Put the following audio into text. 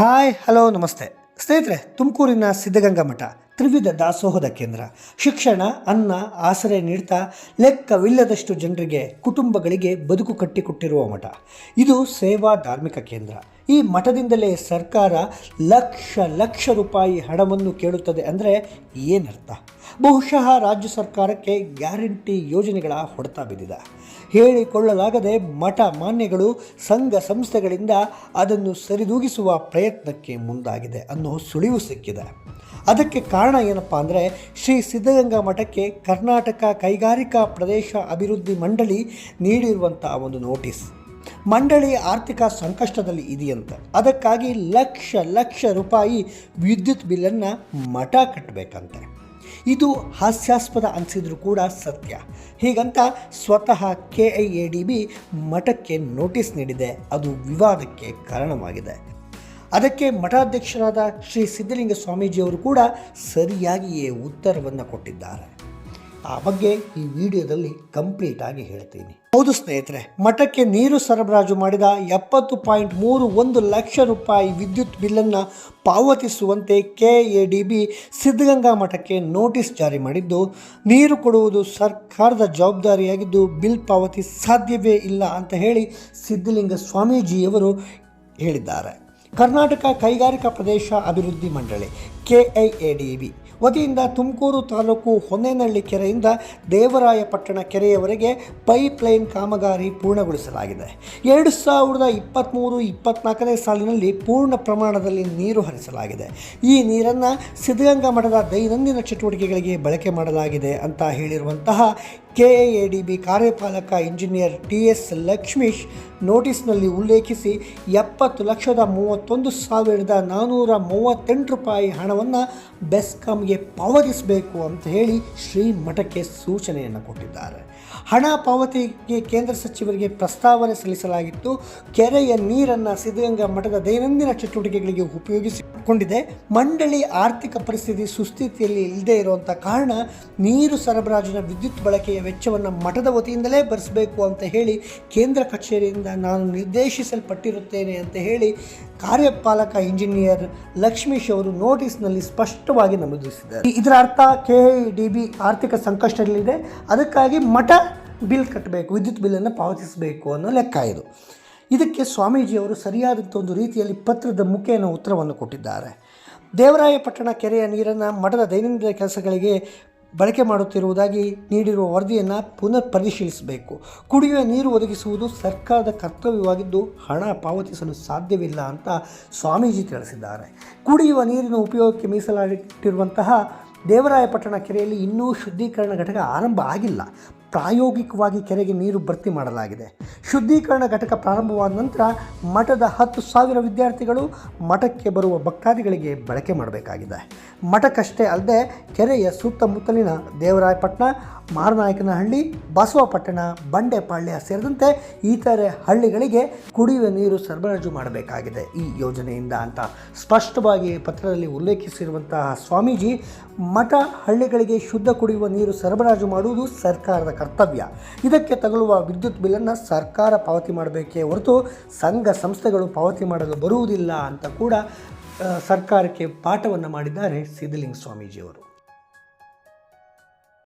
Hi, hello, ನಮಸ್ತೆ. ಸ್ನೇಹಿತರೆ, ತುಮಕೂರಿನ ಸಿದ್ಧಗಂಗಾ ಮಠ, ತ್ರಿವಿಧ ದಾಸೋಹದ ಕೇಂದ್ರ. ಶಿಕ್ಷಣ, ಅನ್ನ, ಆಸರೆ ನೀಡ್ತಾ ಲೆಕ್ಕವಿಲ್ಲದಷ್ಟು ಜನರಿಗೆ ಕುಟುಂಬಗಳಿಗೆ ಬದುಕು ಕಟ್ಟಿಕೊಟ್ಟಿರುವ ಮಠ. ಇದು ಸೇವಾ ಧಾರ್ಮಿಕ ಕೇಂದ್ರ. ಈ ಮಠದಿಂದಲೇ ಸರ್ಕಾರ ಲಕ್ಷ ಲಕ್ಷ ರೂಪಾಯಿ ಹಣವನ್ನು ಕೇಳುತ್ತದೆ ಅಂದರೆ ಏನರ್ಥ? ಬಹುಶಃ ರಾಜ್ಯ ಸರ್ಕಾರಕ್ಕೆ ಗ್ಯಾರಂಟಿ ಯೋಜನೆಗಳ ಹೊಡೆತ ಬಿದ್ದಿದೆ. ಹೇಳಿಕೊಳ್ಳಲಾಗದೆ ಮಠ ಮಾನ್ಯಗಳು ಸಂಘ ಸಂಸ್ಥೆಗಳಿಂದ ಅದನ್ನು ಸರಿದೂಗಿಸುವ ಪ್ರಯತ್ನಕ್ಕೆ ಮುಂದಾಗಿದೆ ಅನ್ನೋ ಸುಳಿವು ಸಿಕ್ಕಿದೆ. ಅದಕ್ಕೆ ಕಾರಣ ಏನಪ್ಪ ಅಂದರೆ ಶ್ರೀ ಸಿದ್ಧಗಂಗಾ ಮಠಕ್ಕೆ ಕರ್ನಾಟಕ ಕೈಗಾರಿಕಾ ಪ್ರದೇಶ ಅಭಿವೃದ್ಧಿ ಮಂಡಳಿ ನೀಡಿರುವಂಥ ಒಂದು ನೋಟಿಸ್. ಮಂಡಳಿ ಆರ್ಥಿಕ ಸಂಕಷ್ಟದಲ್ಲಿ ಇದೆಯಂತೆ. ಅದಕ್ಕಾಗಿ ಲಕ್ಷ ಲಕ್ಷ ರೂಪಾಯಿ ವಿದ್ಯುತ್ ಬಿಲ್ಲನ್ನು ಮಠ ಕಟ್ಟಬೇಕಂತೆ. ಇದು ಹಾಸ್ಯಾಸ್ಪದ ಅನಿಸಿದ್ರು ಕೂಡ ಸತ್ಯ. ಹೀಗಂತ ಸ್ವತಃ K I A D B ಮಠಕ್ಕೆ ನೋಟಿಸ್ ನೀಡಿದೆ. ಅದು ವಿವಾದಕ್ಕೆ ಕಾರಣವಾಗಿದೆ. ಅದಕ್ಕೆ ಮಠಾಧ್ಯಕ್ಷರಾದ ಶ್ರೀ ಸಿದ್ಧಲಿಂಗ ಸ್ವಾಮೀಜಿಯವರು ಕೂಡ ಸರಿಯಾಗಿಯೇ ಉತ್ತರವನ್ನು ಕೊಟ್ಟಿದ್ದಾರೆ. ಆ ಬಗ್ಗೆ ಈ ವಿಡಿಯೋದಲ್ಲಿ ಕಂಪ್ಲೀಟ್ ಆಗಿ ಹೇಳ್ತೀನಿ. ಹೌದು ಸ್ನೇಹಿತರೆ, ಮಠಕ್ಕೆ ನೀರು ಸರಬರಾಜು ಮಾಡಿದ ಎಪ್ಪತ್ತು ಪಾಯಿಂಟ್ ಮೂರು ಒಂದು ಲಕ್ಷ ರೂಪಾಯಿ ವಿದ್ಯುತ್ ಬಿಲ್ಲನ್ನು ಪಾವತಿಸುವಂತೆ K A D B Siddaganga ಮಠಕ್ಕೆ ನೋಟಿಸ್ ಜಾರಿ ಮಾಡಿದ್ದು, ನೀರು ಕೊಡುವುದು ಸರ್ಕಾರದ ಜವಾಬ್ದಾರಿಯಾಗಿದ್ದು ಬಿಲ್ ಪಾವತಿ ಸಾಧ್ಯವೇ ಇಲ್ಲ ಅಂತ ಹೇಳಿ ಸಿದ್ಧಲಿಂಗ ಸ್ವಾಮೀಜಿಯವರು ಹೇಳಿದ್ದಾರೆ. ಕರ್ನಾಟಕ ಕೈಗಾರಿಕಾ ಪ್ರದೇಶ ಅಭಿವೃದ್ಧಿ ಮಂಡಳಿ K I A D B ವತಿಯಿಂದ ತುಮಕೂರು ತಾಲೂಕು ಹೊನ್ನೇನಹಳ್ಳಿ ಕೆರೆಯಿಂದ ದೇವರಾಯಪಟ್ಟಣ ಕೆರೆಯವರೆಗೆ ಪೈಪ್ಲೈನ್ ಕಾಮಗಾರಿ ಪೂರ್ಣಗೊಳಿಸಲಾಗಿದೆ. ಎರಡು ಸಾವಿರದ ಇಪ್ಪತ್ತ್ಮೂರು ಇಪ್ಪತ್ನಾಲ್ಕನೇ ಸಾಲಿನಲ್ಲಿ ಪೂರ್ಣ ಪ್ರಮಾಣದಲ್ಲಿ ನೀರು ಹರಿಸಲಾಗಿದೆ. ಈ ನೀರನ್ನು ಸಿದ್ಧಗಂಗಾ ಮಠದ ದೈನಂದಿನ ಚಟುವಟಿಕೆಗಳಿಗೆ ಬಳಕೆ ಮಾಡಲಾಗಿದೆ ಅಂತ ಹೇಳಿರುವಂತಹ ಕೆ ಎ ಡಿ ಬಿ ಕಾರ್ಯಪಾಲಕ ಇಂಜಿನಿಯರ್ ಟಿ ಎಸ್ ಲಕ್ಷ್ಮೀಶ್ ನೋಟಿಸ್ನಲ್ಲಿ ಉಲ್ಲೇಖಿಸಿ, ಎಪ್ಪತ್ತು ಲಕ್ಷದ ಮೂವತ್ತೊಂದು ಸಾವಿರದ ನಾನ್ನೂರ ಮೂವತ್ತೆಂಟು ರೂಪಾಯಿ ಹಣವನ್ನು ಬೆಸ್ಕಾಂಗೆ ಪಾವತಿಸಬೇಕು ಅಂತ ಹೇಳಿ ಶ್ರೀ ಮಠಕ್ಕೆ ಸೂಚನೆಯನ್ನು ಕೊಟ್ಟಿದ್ದಾರೆ. ಹಣ ಪಾವತಿಗೆ ಕೇಂದ್ರ ಸಚಿವರಿಗೆ ಪ್ರಸ್ತಾವನೆ ಸಲ್ಲಿಸಲಾಗಿತ್ತು. ಕೆರೆಯ ನೀರನ್ನು ಸಿದ್ಧಗಂಗಾ ಮಠದ ದೈನಂದಿನ ಚಟುವಟಿಕೆಗಳಿಗೆ ಉಪಯೋಗಿಸಿಕೊಂಡಿದೆ ಮಂಡಳಿ ಆರ್ಥಿಕ ಪರಿಸ್ಥಿತಿ ಸುಸ್ಥಿತಿಯಲ್ಲಿ ಇಲ್ಲದೆ ಇರುವಂಥ ಕಾರಣ ನೀರು ಸರಬರಾಜಿನ ವಿದ್ಯುತ್ ಬಳಕೆಯ ವೆಚ್ಚವನ್ನು ಮಠದ ವತಿಯಿಂದಲೇ ಭರಿಸಬೇಕು ಅಂತ ಹೇಳಿ ಕೇಂದ್ರ ಕಚೇರಿಯಿಂದ ನಾನು ನಿರ್ದೇಶಿಸಲ್ಪಟ್ಟಿರುತ್ತೇನೆ ಅಂತ ಹೇಳಿ ಕಾರ್ಯಪಾಲಕ ಇಂಜಿನಿಯರ್ ಲಕ್ಷ್ಮೀಶ್ ಅವರು ನೋಟಿಸ್ನಲ್ಲಿ ಸ್ಪಷ್ಟವಾಗಿ ನಮೂದಿಸಿದ್ದಾರೆ. ಇದರ ಅರ್ಥ ಕೆ ಡಿ ಬಿ ಆರ್ಥಿಕ ಸಂಕಷ್ಟದಲ್ಲಿದೆ. ಅದಕ್ಕಾಗಿ ಮಠ ಬಿಲ್ ಕಟ್ಟಬೇಕು, ವಿದ್ಯುತ್ ಬಿಲ್ಲನ್ನು ಪಾವತಿಸಬೇಕು ಅನ್ನೋ ಲೆಕ್ಕ ಇದು. ಇದಕ್ಕೆ ಸ್ವಾಮೀಜಿಯವರು ಸರಿಯಾದಂಥ ಒಂದು ರೀತಿಯಲ್ಲಿ ಪತ್ರದ ಮುಖೇನ ಉತ್ತರವನ್ನು ಕೊಟ್ಟಿದ್ದಾರೆ. ದೇವರಾಯಪಟ್ಟಣ ಕೆರೆಯ ನೀರನ್ನು ಮಠದ ದೈನಂದಿನ ಕೆಲಸಗಳಿಗೆ ಬಳಕೆ ಮಾಡುತ್ತಿರುವುದಾಗಿ ನೀಡಿರುವ ವರದಿಯನ್ನು ಪುನರ್ ಪರಿಶೀಲಿಸಬೇಕು. ಕುಡಿಯುವ ನೀರು ಒದಗಿಸುವುದು ಸರ್ಕಾರದ ಕರ್ತವ್ಯವಾಗಿದ್ದು ಹಣ ಪಾವತಿಸಲು ಸಾಧ್ಯವಿಲ್ಲ ಅಂತ ಸ್ವಾಮೀಜಿ ತಿಳಿಸಿದ್ದಾರೆ. ಕುಡಿಯುವ ನೀರಿನ ಉಪಯೋಗಕ್ಕೆ ಮೀಸಲಾಗಿಟ್ಟಿರುವಂತಹ ದೇವರಾಯಪಟ್ಟಣ ಕೆರೆಯಲ್ಲಿ ಇನ್ನೂ ಶುದ್ಧೀಕರಣ ಘಟಕ ಆರಂಭ ಆಗಿಲ್ಲ. ಪ್ರಾಯೋಗಿಕವಾಗಿ ಕೆರೆಗೆ ನೀರು ಭರ್ತಿ ಮಾಡಲಾಗಿದೆ. ಶುದ್ಧೀಕರಣ ಘಟಕ ಪ್ರಾರಂಭವಾದ ನಂತರ ಮಠದ ಹತ್ತು ಸಾವಿರ ವಿದ್ಯಾರ್ಥಿಗಳು ಮಠಕ್ಕೆ ಬರುವ ಭಕ್ತಾದಿಗಳಿಗೆ ಬಳಕೆ ಮಾಡಬೇಕಾಗಿದೆ. ಮಠಕ್ಕಷ್ಟೇ ಅಲ್ಲದೆ ಕೆರೆಯ ಸುತ್ತಮುತ್ತಲಿನ ದೇವರಾಯಪಟ್ಟಣ, ಮಾರನಾಯಕನಹಳ್ಳಿ, ಬಸವಪಟ್ಟಣ, ಬಂಡೆಪಾಳ್ಯ ಸೇರಿದಂತೆ ಇತರೆ ಹಳ್ಳಿಗಳಿಗೆ ಕುಡಿಯುವ ನೀರು ಸರಬರಾಜು ಮಾಡಬೇಕಾಗಿದೆ ಈ ಯೋಜನೆಯಿಂದ ಅಂತ ಸ್ಪಷ್ಟವಾಗಿ ಪತ್ರದಲ್ಲಿ ಉಲ್ಲೇಖಿಸಿರುವಂತಹ ಸ್ವಾಮೀಜಿ, ಮಠ ಹಳ್ಳಿಗಳಿಗೆ ಶುದ್ಧ ಕುಡಿಯುವ ನೀರು ಸರಬರಾಜು ಮಾಡುವುದು ಸರ್ಕಾರದ ಕರ್ತವ್ಯ. ಇದಕ್ಕೆ ತಗುಲುವ ವಿದ್ಯುತ್ ಬಿಲ್ಲನ್ನು ಸರ್ಕಾರ ಪಾವತಿ ಮಾಡಬೇಕೇ ಹೊರತು ಸಂಘ ಸಂಸ್ಥೆಗಳು ಪಾವತಿ ಮಾಡಲು ಬರುವುದಿಲ್ಲ ಅಂತ ಕೂಡ ಸರ್ಕಾರಕ್ಕೆ ಪಾಠವನ್ನು ಮಾಡಿದ್ದಾರೆ ಸಿದ್ಧಲಿಂಗ ಸ್ವಾಮೀಜಿಯವರು.